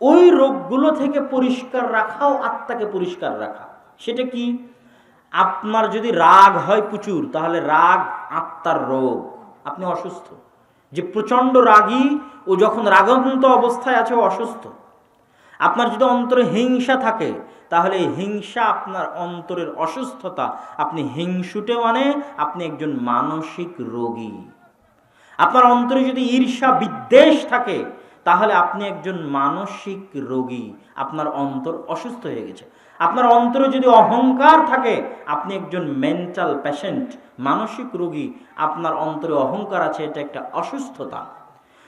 ওই রোগগুলো থেকে পরিষ্কার রাখাও আত্মাকে পরিষ্কার রাখা। সেটা কি? আপনার যদি রাগ হয় প্রচুর, তাহলে রাগ আত্মার রোগ। আপনি অসুস্থ। যে প্রচণ্ড রাগী, ও যখন রাগান্ত অবস্থায় আছে অসুস্থ। আপনার যদি অন্তরে হিংসা থাকে, তাহলে হিংসা আপনার অন্তরের অসুস্থতা, আপনি হিংসুটে মানে আপনি একজন মানসিক রোগী। আপনার অন্তরে যদি ঈর্ষা বিদ্বেষ থাকে তাহলে আপনি একজন মানসিক রোগী, আপনার অন্তর অসুস্থ হয়ে গেছে। আপনার অন্তরে যদি অহংকার থাকে, আপনি একজন মেন্টাল পেশেন্ট মানসিক রোগী, আপনার অন্তরে অহংকার আছে, এটা একটা অসুস্থতা।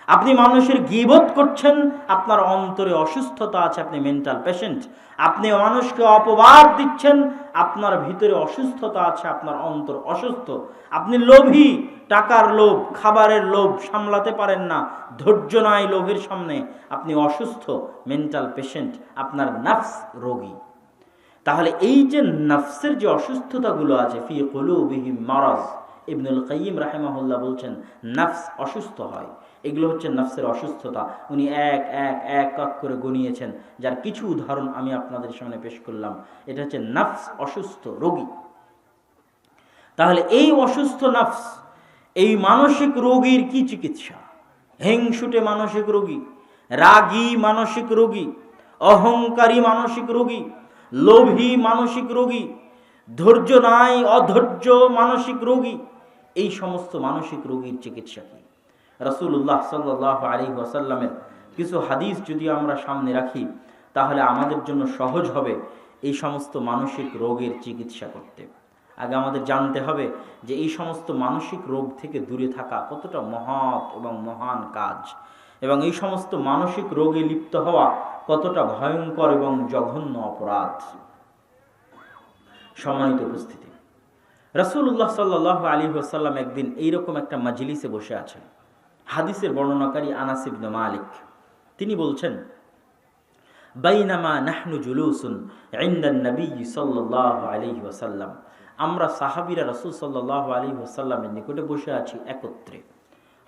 আপনি মানুষের গিবোধ করছেন, আপনার অন্তরে অসুস্থতা আছে, আপনি মেন্টাল পেশেন্ট আপনি মানুষকে অপবাদ দিচ্ছেন, আপনার ভিতরে অসুস্থতা আছে, আপনার অন্তর অসুস্থ। আপনি লোভী, টাকার লোভ, খাবারের লোভ সামলাতে পারেন না, ধৈর্য নাই লোভের সামনে। আপনি অসুস্থ মেন্টাল পেশেন্ট আপনার নাফস রোগী। তাহলে এই যে নফসের যে অসুস্থতাগুলো আছে, ফি কলুবিহিম মারাজ ইবনুল কাইম রাহেমাহুল্লাহ বলছেন, নাফস অসুস্থ হয়। এগুলো হচ্ছে নাফসের অসুস্থতা। উনি এক এক এক এক করে গনিয়েছেন। যার কিছু উদাহরণ আমি আপনাদের সামনে পেশ করলাম। এটা হচ্ছে নাফস অসুস্থ রোগী। তাহলে এই অসুস্থ নাফস, এই মানসিক রোগীর কি চিকিৎসা? হিংসুটে মানসিক রোগী, রাগী মানসিক রোগী, অহংকারী মানসিক রোগী, লোভী মানসিক রোগী, ধৈর্য নাই অধৈর্য মানসিক রোগী এই সমস্ত মানসিক রোগীর চিকিৎসা কি? রসুল্লাহ সাল্লাহ আলী ওয়াসাল্লামের কিছু হাদিস যদি আমরা সামনে রাখি, তাহলে আমাদের জন্য সহজ হবে এই সমস্ত মানসিক রোগের চিকিৎসা করতে। আগে আমাদের জানতে হবে যে এই সমস্ত মানসিক রোগ থেকে দূরে থাকা কতটা মহৎ এবং মহান কাজ। এবং এই সমস্ত মানসিক রোগে লিপ্ত হওয়া কতটা ভয়ঙ্কর এবং জঘন্য অপরাধ। সম্মানিত উপস্থিতি রসুল্লাহ সাল্লাহ আলী আসাল্লাম একদিন এইরকম একটা মাজলিসে বসে আছেন। হাদিসের বর্ণনাকারী আনাসিবন মালিক। তিনি বলছেন, বাইনামা নাহনু জুলুসুন ইন্দান নবী সাল্লাহ আলী ওসাল্লাম আমরা সাহাবিরা রসুল সাল্লাহ আলী ওসাল্লামের নিকটে বসে আছি একত্রে।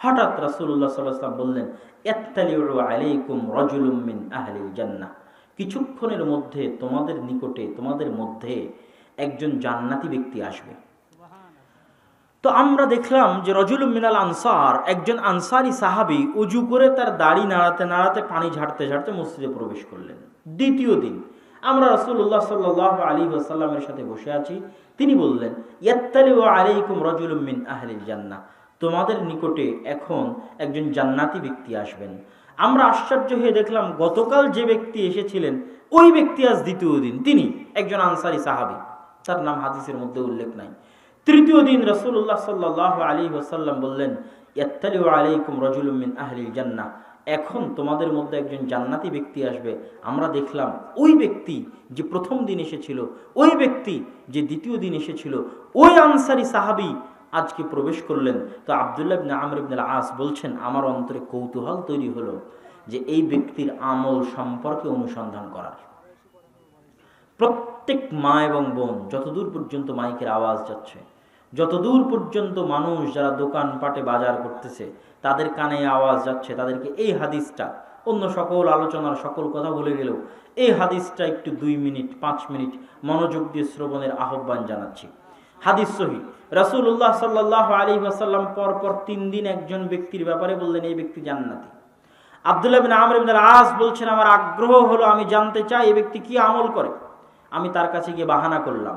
হঠাৎ রাসুল্লাহ সাল্লাম বললেন এত্তালিউ আলাইকুম রজুলুম মিন আহলিল জান্নাহ। কিছুক্ষণের মধ্যে তোমাদের নিকটে, তোমাদের মধ্যে একজন জান্নাতি ব্যক্তি আসবে। তো আমরা দেখলাম যে রজুল মিনাল আনসার একজন আনসারি সাহাবি উজু করে তার দাড়ি নাড়াতে নাড়াতে পানি ঝাড়তে ঝাড়তে মসজিদে প্রবেশ করলেন। দ্বিতীয় দিন আমরা রসুল্লাহ সাল্লাহ আলী আসাল্লামের সাথে বসে আছি। তিনি বললেন ইয়াত্তালি ও আলাইকুম রজুল মিন আহলিল জান্না তোমাদের নিকটে এখন একজন জান্নাতি ব্যক্তি আসবেন। আমরা আশ্চর্য হয়ে দেখলাম, গতকাল যে ব্যক্তি এসেছিলেন, ওই ব্যক্তি আজ দ্বিতীয় দিন। তিনি একজন আনসারি সাহাবি। তার নাম হাদিসের মধ্যে উল্লেখ নাই। তৃতীয় দিন রসুল্লাহ সাল্লাহ আলী ওসাল্লাম বললেন, ইয়াত্তালিউ আলাইকুম রজুলুমিন আহলিল জান্না এখন তোমাদের মধ্যে একজন জান্নাতি ব্যক্তি আসবে। আমরা দেখলাম ওই ব্যক্তি যে প্রথম দিন এসেছিল, ওই ব্যক্তি যে দ্বিতীয় দিন এসেছিল, ওই আনসারি সাহাবি আজকে প্রবেশ করলেন। তো আবদুল্লাহ ইবনে আমর ইবনুল আস বলছেন, আমার অন্তরে কৌতূহল তৈরি হলো যে এই ব্যক্তির আমল সম্পর্কে অনুসন্ধান করার। প্রত্যেক মা এবং বোন যতদূর পর্যন্ত মাইকের আওয়াজ যাচ্ছে যতদূর পর্যন্ত মানুষ যারা দোকান পাটে বাজার করতেছে, তাদের কানে আওয়াজ যাচ্ছে, তাদেরকে এই হাদিসটা, অন্য সকল আলোচনার সকল কথা বলে গেলেও, এই হাদিসটা একটু দুই মিনিট, পাঁচ মিনিট মনোযোগ দিয়ে শ্রবণের আহ্বান জানাচ্ছি। হাদিস সহি। রাসুল্লাহ সাল্লাহ আলী আসাল্লাম পর পর তিন দিন একজন ব্যক্তির ব্যাপারে বললেন, এই ব্যক্তি জান্নাতি। আবদুল্লাহ বিন আমর ইবনুল আস বলছেন, আমার আগ্রহ হলো আমি জানতে চাই, এই ব্যক্তি কি আমল করে? আমি তার কাছে গিয়ে বাহানা করলাম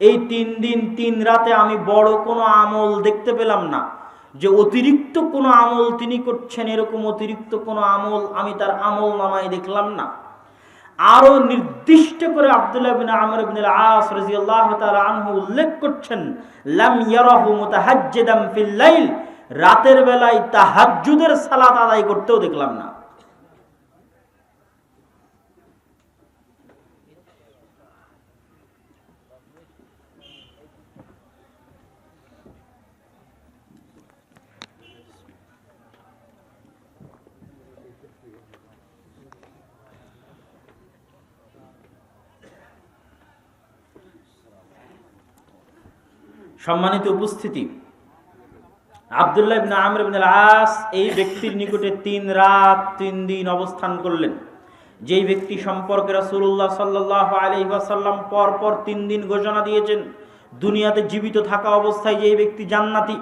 এই তিন দিন, তিন রাতে আমি বড় কোনো আমল দেখতে পেলাম না। যে অতিরিক্ত কোনো আমল তিনি করছেন, এরকম অতিরিক্ত কোনো আমল আমি তার আমল নামায় দেখলাম না। আরও নির্দিষ্ট করে আব্দুল্লাহ বিন আমর ইবনে আস রাদিয়াল্লাহু তাআলা আনহু উল্লেখ করছেন, লাম ইয়ারাহু মুতাহাজ্জিদাম ফিল লাইল। রাতের বেলায় তাহাজ্জুদের সালাত আদায় করতেও দেখলাম না। সম্মানিত উপস্থিতি। আবদুল্লাহ ইবনে আমর ইবনে আস এই ব্যক্তির নিকটে তিন রাত, তিন দিন অবস্থান করলেন। যেই ব্যক্তি সম্পর্কে রাসূলুল্লাহ সাল্লাল্লাহু আলাইহি ওয়াসাল্লাম পর পর তিন দিন ঘোষণা দিয়েছেন, দুনিয়াতে জীবিত থাকা অবস্থায় যেই ব্যক্তি জান্নাতি,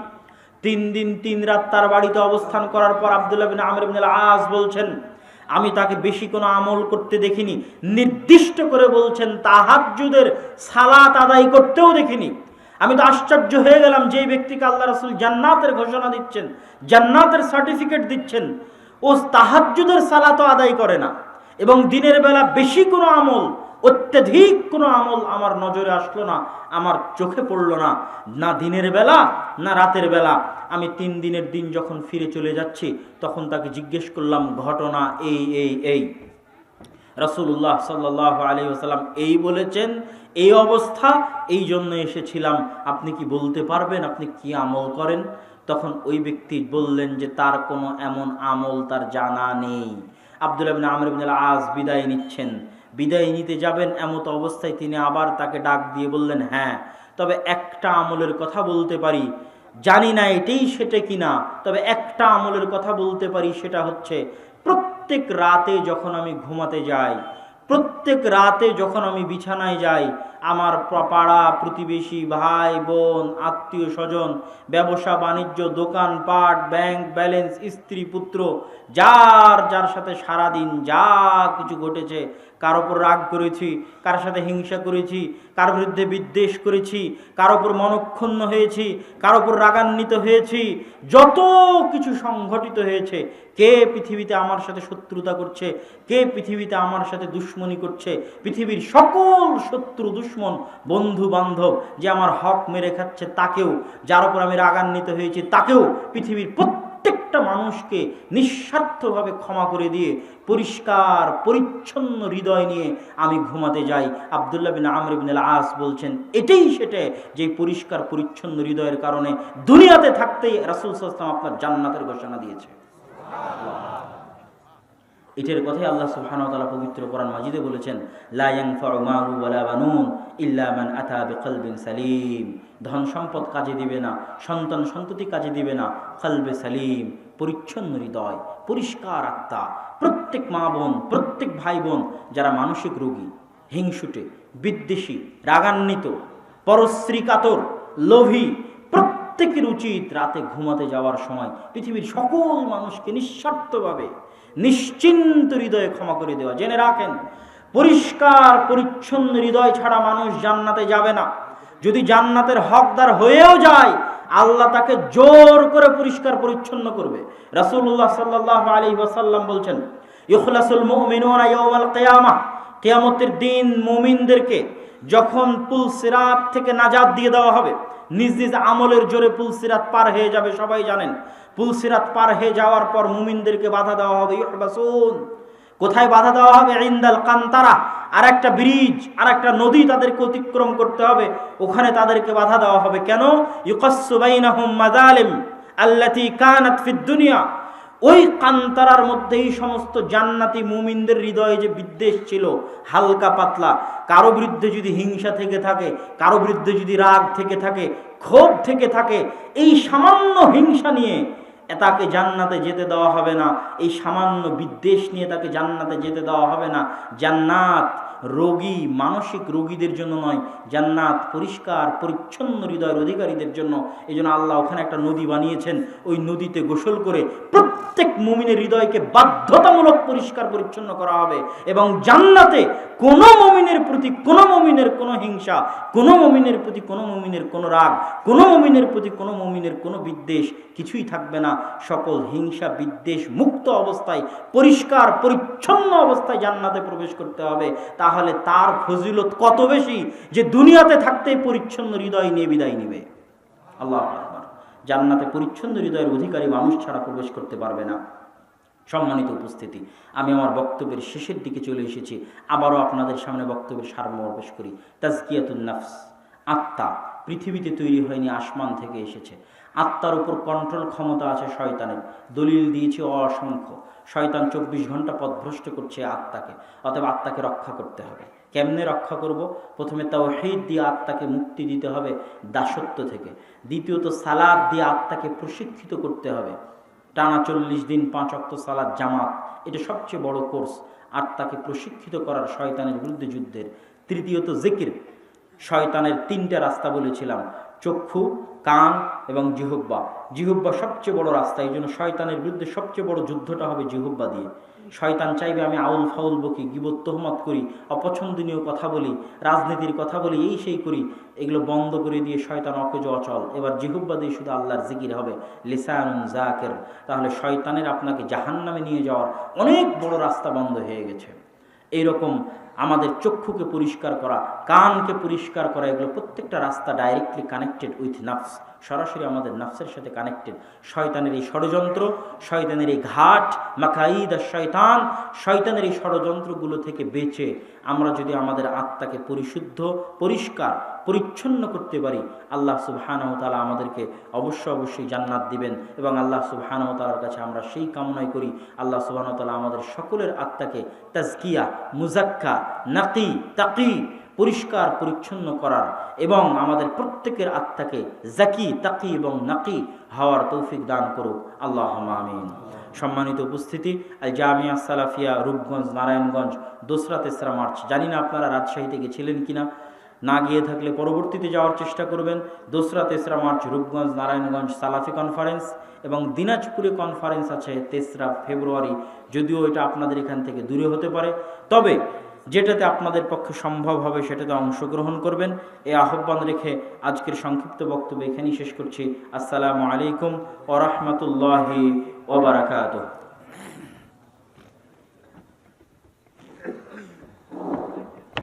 তিন দিন, তিন রাত তার বাড়িতে অবস্থান করার পর আবদুল্লাহ বিন আমর ইবনে আস বলছেন, আমি তাকে বেশি কোনো আমল করতে দেখিনি, নির্দিষ্ট করে বলছেন, তাহাজ্জুদের সালাত আদায় করতেও দেখিনি। আমি তো আশ্চর্য হয়ে গেলাম যে ব্যক্তিকে আল্লাহ রসুল জান্নাতের ঘোষণা দিচ্ছেন, জান্নাতের সার্টিফিকেট দিচ্ছেন। ও তাহাজ্জুদের সালাতও আদায় করে না এবং দিনের বেলা বেশি কোনো আমল, অত্যাধিক কোনো আমল আমার নজরে আসলো না, আমার চোখে পড়ল না। না দিনের বেলা, না রাতের বেলা। আমি তিন দিনের দিন যখন ফিরে চলে যাচ্ছি, তখন তাকে জিজ্ঞেস করলাম, ঘটনা এই এই এই। রসুল্লাহ সাল্লাহ আলী আসাল্লাম এই বলেছেন, এই অবস্থা, এই জন্য এসেছিলাম। আপনি কি বলতে পারবেন? আপনি কি আমল করেন? তখন ওই ব্যক্তি বললেন যে, তার কোনো এমন আমল তার জানা নেই। আব্দুল আবিন আমর বিন আজ বিদায় নিচ্ছেন। বিদায় নিতে যাবেন এমত অবস্থায় তিনি আবার তাকে ডাক দিয়ে বললেন হ্যাঁ তবে একটা আমলের কথা বলতে পারি। জানি না এটাই সেটা কিনা, তবে একটা আমলের কথা বলতে পারি, সেটা হচ্ছে প্রত্যেক রাতে যখন আমি ঘুমাতে যাই প্রত্যেক রাতে যখন আমি বিছানায় যাই, আমার পাড়া প্রতিবেশী ভাই, বোন, আত্মীয় স্বজন, ব্যবসা, বাণিজ্য দোকানপাট ব্যাংক, ব্যালেন্স, স্ত্রী, পুত্র, যার যার সাথে সারাদিন যা কিছু ঘটেছে, কার ওপর রাগ করেছি, কার সাথে হিংসা করেছি, কার বিরুদ্ধে বিদ্বেষ করেছি, কার ওপর মনক্ষুণ্ণ হয়েছি, কার ওপর রাগান্বিত হয়েছি, যত কিছু সংঘটিত হয়েছে, কে পৃথিবীতে আমার সাথে শত্রুতা করছে, কে পৃথিবীতে আমার সাথে দুশ্মনী করছে। পৃথিবীর সকল শত্রু, দুশ্মন বন্ধু বান্ধব যে আমার হক মেরে খাচ্ছে তাকেও, যার উপর আমি রাগান্বিত হয়েছি তাকেও পৃথিবীর প্রত্যেকটা মানুষকে নিঃস্বার্থভাবে ক্ষমা করে দিয়ে পরিষ্কার, পরিচ্ছন্ন হৃদয় নিয়ে আমি ঘুমাতে যাই। আবদুল্লাহ বিন আমর বিন আস বলছেন, এটাই সেটা যে পরিষ্কার, পরিচ্ছন্ন হৃদয়ের কারণে দুনিয়াতে থাকতেই রাসুল সাল্লাম আপনার জান্নাতের ঘোষণা দিয়েছে। এটার কথাই আল্লাহ সুবহানাহু পবিত্র কোরআন মাজিদে বলেছেন, লা ইয়ানফাউ বানুন ইল্লা মান আতা সালিম। ধন সম্পদ কাজে দিবে না, সন্তান সন্ততি কাজে দিবে না, কলবে সালিম, পরিচ্ছন্ন হৃদয়, পরিষ্কার আত্মা। প্রত্যেক মা বোন, প্রত্যেক ভাই বোন যারা মানসিক রোগী, হিংসুটে, বিদ্বেষী, রাগান্বিত, পরশ্রী কাতর, লোভী, প্রত্যেকের উচিত রাতে ঘুমাতে যাওয়ার সময় পৃথিবীর সকল মানুষকে নিঃস্বার্থভাবে নিশ্চিন্ত হৃদয়ে ক্ষমা করে দেওয়া। জেনে রাখেন, পরিষ্কার, পরিচ্ছন্ন হৃদয় ছাড়া মানুষ জান্নাতে যাবে না। যদি জান্নাতের হকদার হয়েও যায়, আল্লাহ তাকে জোর করে পরিষ্কার, পরিচ্ছন্ন করবে। রাসূলুল্লাহ সাল্লাল্লাহু আলাইহি ওয়াসাল্লাম বলছেন, ইখলাসুল মুমিনুনা কিয়ামতের দিন মুমিনদেরকে যখন পুলসিরাত থেকে নাজাদ দিয়ে দেওয়া হবে, নিজ নিজ আমলের জোরে পুলসিরাত পার হয়ে যাবে, সবাই জানেন পুলসিরাত পার হয়ে যাওয়ার পর মুমিনদেরকে বাধা দেওয়া হবে ইহবাসুন কোথায় বাধা দেওয়া হবে? ইন্দাল কান্তারা। আর একটা ব্রিজ আর একটা নদী তাদেরকে অতিক্রম করতে হবে, ওখানে তাদেরকে বাধা দেওয়া হবে। কেন? ইউকাসুবাইনাহুম মাজালিম আল্লাতি কানাত ফিদ দুনিয়া। ওই কান্তারার মধ্যে এই সমস্ত জান্নাতি মুমিনদের হৃদয়ে যে বিদ্বেষ ছিল, হালকা পাতলা, কারও বিরুদ্ধে যদি হিংসা থেকে থাকে, কারও বিরুদ্ধে যদি রাগ থেকে থাকে, ক্ষোভ থেকে থাকে, এই সামান্য হিংসা নিয়ে তাকে জান্নাতে যেতে দেওয়া হবে না, এই সামান্য বিদ্বেষ নিয়ে তাকে জান্নাতে যেতে দেওয়া হবে না। জান্নাত রোগী, মানসিক রোগীদের জন্য নয়, জান্নাত, পরিষ্কার, পরিচ্ছন্ন হৃদয়ের অধিকারীদের জন্য। এই জন্য আল্লাহ ওখানে একটা নদী বানিয়েছেন। ওই নদীতে গোসল করে প্রত্যেক মুমিনের হৃদয়কে বাধ্যতামূলক পরিষ্কার, পরিচ্ছন্ন করা হবে এবং জান্নাতে কোনো মমিনের প্রতি কোনো মমিনের কোনো হিংসা, কোনো মমিনের প্রতি কোনো মমিনের কোনো রাগ, কোনো মমিনের প্রতি কোনো মমিনের কোনো বিদ্বেষ কিছুই থাকবে না। সকল হিংসা, বিদ্বেষ মুক্ত অবস্থায়, পরিষ্কার, পরিচ্ছন্ন অবস্থায় জান্নাতে প্রবেশ করতে হবে। তাহলে তার ফজিলত কত বেশি যে দুনিয়াতে থাকতেই পরিচ্ছন্ন হৃদয় নিয়ে বিদায় নিবে? আল্লাহ জান্নাতে পরিচ্ছন্ন হৃদয়ের অধিকারী মানুষ ছাড়া প্রবেশ করতে পারবে না। সম্মানিত উপস্থিতি, আমি আমার বক্তব্যের শেষের দিকে চলে এসেছি। আবারও আপনাদের সামনে বক্তব্যের সারমর্ম পেশ করি। তাজকিয়াতুল নাফস, আত্মা পৃথিবীতে তৈরি হয়নি, আসমান থেকে এসেছে। আত্মার উপর কন্ট্রোল ক্ষমতা আছে শয়তানের। দলিল দিয়েছে অসংখ্য। শয়তান চব্বিশ ঘণ্টা পথভ্রষ্ট করছে আত্মাকে অথবা আত্মাকে রক্ষা করতে হবে। কেমনে রক্ষা করব? প্রথমে তাওহীদ দিয়ে আত্মাকে মুক্তি দিতে হবে দাসত্ব থেকে। দ্বিতীয়ত সালাদ দিয়ে আত্মাকে প্রশিক্ষিত করতে হবে। টানা চল্লিশ দিন পাঁচ অক্ত সালাদ জামাত, এটা সবচেয়ে বড় কোর্স। আত্মাকে প্রশিক্ষিত করার শয়তানের বিরুদ্ধে যুদ্ধের। তৃতীয়ত জিকির। শয়তানের তিনটা রাস্তা বলেছিলাম। চক্ষু, কান এবং জিহুব্বা জিহুব্বা সবচেয়ে বড় রাস্তা, এই জন্য শয়তানের বিরুদ্ধে সবচেয়ে বড় যুদ্ধটা হবে জিহুব্বা দিয়ে। শয়তান চাইবে আমি আউল ফাউল বকি, গিবত তহমত করি, অপছন্দনীয় কথা বলি, রাজনীতির কথা বলি, এই সেই করি। এগুলো বন্ধ করে দিয়ে শয়তান অকেজ অচল। এবার জিহুব্বা দিয়ে শুধু আল্লাহর জিকির হবে। লিসানুন জাকের তাহলে শয়তানের আপনাকে জাহান্নামে নিয়ে যাওয়ার অনেক বড় রাস্তা বন্ধ হয়ে গেছে। এইরকম আমাদের চক্ষুকে পরিষ্কার করা, কানকে পরিষ্কার করা, এগুলো প্রত্যেকটা রাস্তা ডাইরেক্টলি কানেক্টেড উইথ নাফস সরাসরি আমাদের নাফসের সাথে কানেক্টেড শয়তানের এই ষড়যন্ত্র, শয়তানের এই ঘাট মাকাইদ আর শয়তান, শয়তানের এই ষড়যন্ত্রগুলো থেকে বেঁচে আমরা যদি আমাদের আত্মাকে পরিশুদ্ধ, পরিষ্কার পরিচ্ছন্ন করতে পারি, আল্লাহ সুবহানাহু তাআলা আমাদেরকে অবশ্যই অবশ্যই জান্নাত দিবেন এবং আল্লাহ তাআলার কাছে আমরা সেই কামনাই করি, আল্লাহ সুবহানাহু তাআলা আমাদের সকলের আত্মাকে তাজকিয়া মুজাক্কা নাকি, তাকি পরিষ্কার পরিচ্ছন্ন করার এবং আমাদের প্রত্যেকের আত্মাকে জাকি তাকি এবং নাকি হওয়ার তৌফিক দান করুক আল্লাহ আমিন। সম্মানিত উপস্থিতি জামিয়া সালাফিয়া রূপগঞ্জ, নারায়ণগঞ্জ, দোসরা, তেসরা মার্চ। জানি না আপনারা রাজশাহীতে গেছিলেন কিনা না গিয়ে থাকলে পরবর্তীতে যাওয়ার চেষ্টা করবেন। দোসরা, তেসরা মার্চ, রূপগঞ্জ, নারায়ণগঞ্জ, সালাফি কনফারেন্স এবং দিনাজপুরে কনফারেন্স আছে তেসরা ফেব্রুয়ারি। যদিও এটা আপনাদের এখান থেকে দূরে হতে পারে। তবে যেটাতে আপনাদের পক্ষে সম্ভব হবে সেটাতে অংশগ্রহণ করবেন। এই আহ্বান রেখে আজকের সংক্ষিপ্ত বক্তব্য এখানেই শেষ করছি। আসসালামু আলাইকুম ওরহমতুল্লাহি ওবরাকাতুহ